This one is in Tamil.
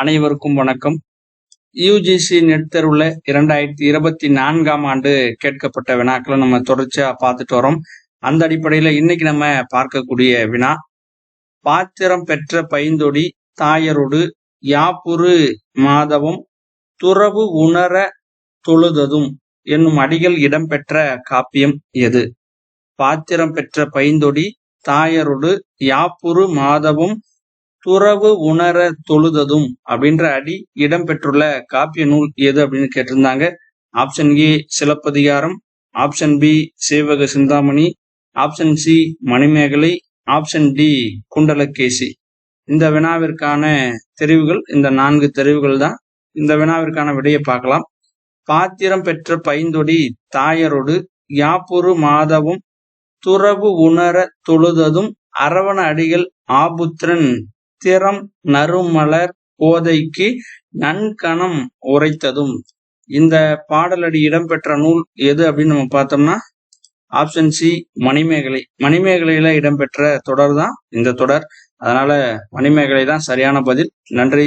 அனைவருக்கும் வணக்கம். யூஜிசி நெட் தேர்வுல இரண்டாயிரத்தி இருபத்தி நான்காம் ஆண்டு கேட்கப்பட்ட வினாக்களை நம்ம தொடர்ச்சியா பார்த்துட்டு வரோம். அந்த அடிப்படையில இன்னைக்கு நம்ம பார்க்கக்கூடிய வினா பாத்திரம் பெற்ற பைந்தொடி தாயரோடு யாப்புரு மாதவம் துறவு உணர தொழுததும் என்னும் அடிகள் இடம்பெற்ற காப்பியம் எது? பாத்திரம் பெற்ற பைந்தொடி தாயரோடு யாப்புரு மாதவும் துறவு உணர தொழுததும் அப்படின்ற அடி இடம்பெற்றுள்ள காப்பிய நூல் எது அப்படின்னு கேட்டிருந்தாங்க? Option A Silappatikaram. Option B Jeevaka Chintamani. Option C Manimekalai. Option D Kundalakesi இந்த வினாவிற்கான தெரிவுகள் இந்த நான்கு தெரிவுகள் தான் இந்த வினாவிற்கான விடையை பார்க்கலாம். பாத்திரம் பெற்ற பைந்தொடி தாயரோடு யாப்புரு மாதவும் துறவு உணர தொழுததும் அரவண அடிகள் ஆபுத்திரன் திறம் நறுமலர் கோதைக்கு நன்கணம் உரைத்ததும். இந்த பாடலடி இடம்பெற்ற நூல் எது அப்படின்னு நம்ம பார்த்தோம்னா ஆப்ஷன் சி மணிமேகலை. மணிமேகலையில இடம்பெற்ற தொடர் தான் இந்த தொடர். அதனால மணிமேகலை தான் சரியான பதில். நன்றி.